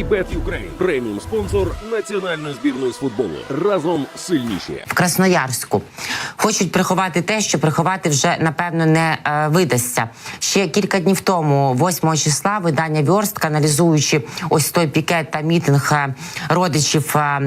Вібет Юкрейн преміум спонсор національної збірної з футболу. Разом сильніші. в Красноярську. Хочуть приховати те, що приховати вже напевно не е, видасться. Ще кілька днів тому, 8 числа, видання Вьорстка, аналізуючи ось той пікет та мітинг е, родичів е,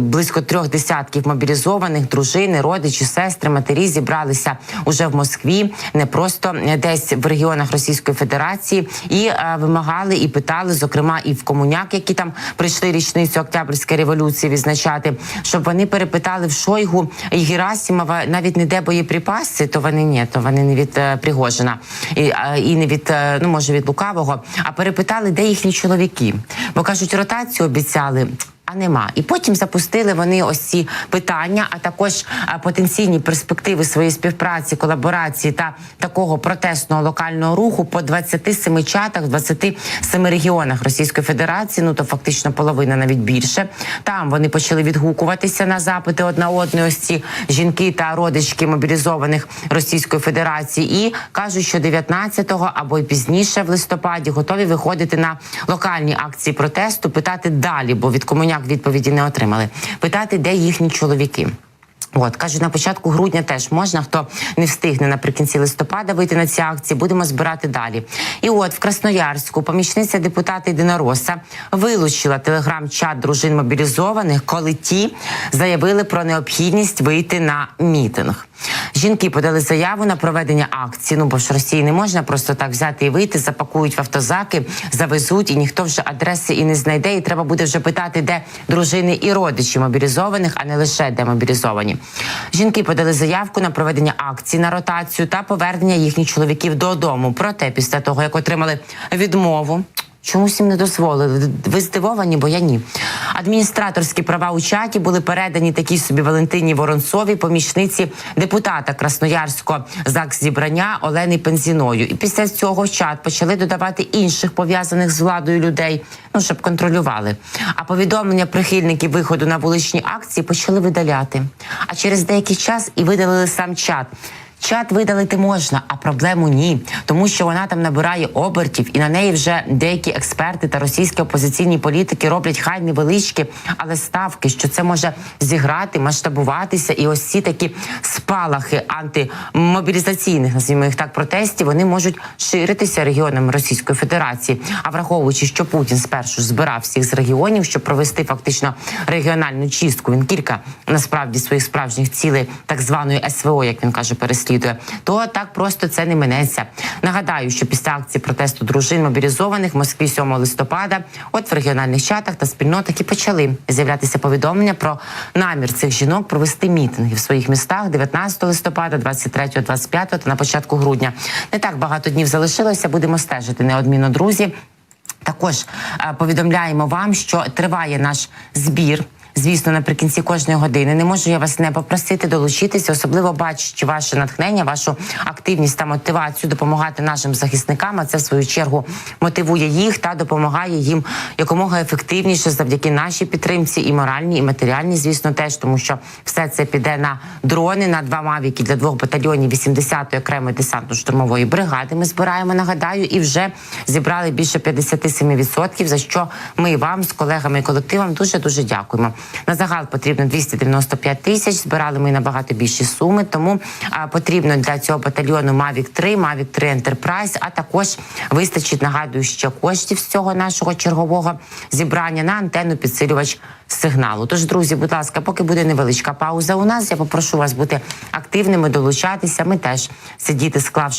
близько трьох десятків мобілізованих, дружини, родичі, сестри, матері зібралися уже в Москві, не просто десь в регіонах Російської Федерації, і е, вимагали і питали, зокрема, і в комуняк, які там прийшли річницю Октябрьської революції відзначати, щоб вони перепитали в Шойгу і Герасимова навіть не де боєприпаси, то вони ні, то вони не від е, Пригожина і, і не від е, ну може від лукавого, а перепитали, де їхні чоловіки. Бо кажуть, ротацію обіцяли. А нема, і потім запустили вони ось ці питання, а також потенційні перспективи своєї співпраці, колаборації та такого протестного локального руху по 27 чатах, в 27 регіонах Російської Федерації. Ну то фактично половина, навіть більше. Там вони почали відгукуватися на запити одна одної. Ось ці жінки та родички мобілізованих Російської Федерації, і кажуть, що 19-го або й пізніше в листопаді готові виходити на локальні акції протесту, питати далі, бо від комуняк відповіді не отримали. Питати, де їхні чоловіки. От кажуть, на початку грудня теж можна, хто не встигне наприкінці листопада вийти на ці акції, будемо збирати далі. І от в Красноярську помічниця депутата Єдинороса вилучила телеграм-чат дружин мобілізованих, коли ті заявили про необхідність вийти на мітинг. Жінки подали заяву на проведення акції. Ну бо ж Росії не можна просто так взяти і вийти, запакують в автозаки, завезуть, і ніхто вже адреси і не знайде. І треба буде вже питати, де дружини і родичі мобілізованих, а не лише де мобілізовані. Жінки подали заявку на проведення акції на ротацію та повернення їхніх чоловіків додому. Проте, після того як отримали відмову. Чомусь їм не дозволили. Ви здивовані, бо я ні. Адміністраторські права у чаті були передані такій собі Валентині Воронцовій, помічниці депутата Красноярського ЗАГС зібрання Олени Пензіною. І після цього в чат почали додавати інших пов'язаних з владою людей, ну щоб контролювали. А повідомлення прихильників виходу на вуличні акції почали видаляти. А через деякий час і видалили сам чат. Чат видалити можна, а проблему ні, тому що вона там набирає обертів, і на неї вже деякі експерти та російські опозиційні політики роблять хай невеличкі, але ставки, що це може зіграти, масштабуватися, і ось ці такі спалахи антимобілізаційних, називаємо їх так, протестів, вони можуть ширитися регіонами Російської Федерації. А враховуючи, що Путін спершу збирав всіх з регіонів, щоб провести фактично регіональну чистку, він кілька насправді своїх справжніх цілей, так званої СВО, як він каже, переслідує, то так просто це не минеться. Нагадаю, що після акції протесту дружин мобілізованих в Москві 7 листопада, от в регіональних чатах та спільнотах і почали з'являтися повідомлення про намір цих жінок провести мітинги в своїх містах 19 листопада, 23, 25 та на початку грудня. Не так багато днів залишилося. Будемо стежити неодмінно, друзі. Також е, повідомляємо вам, що триває наш збір. Звісно, наприкінці кожної години не можу я вас не попросити долучитися, особливо бачачи ваше натхнення, вашу активність та мотивацію допомагати нашим захисникам. А це в свою чергу мотивує їх та допомагає їм якомога ефективніше завдяки нашій підтримці, і моральній, і матеріальній, звісно, теж тому, що все це піде на дрони, на два мавіки для двох батальйонів 80-ї окремої десантно-штурмової бригади. Ми збираємо, нагадаю, і вже зібрали більше 57%, за що ми вам з колегами і колективом дуже дуже дякуємо. На загал потрібно 295 тисяч. Збирали ми набагато більші суми. Тому потрібно для цього батальйону Mavic 3, Mavic 3 Enterprise, а також вистачить, нагадую, ще коштів з цього нашого чергового зібрання на антенну підсилювач сигналу. Тож, друзі, будь ласка, поки буде невеличка пауза у нас, я попрошу вас бути активними, долучатися. Ми теж сидіти, склавши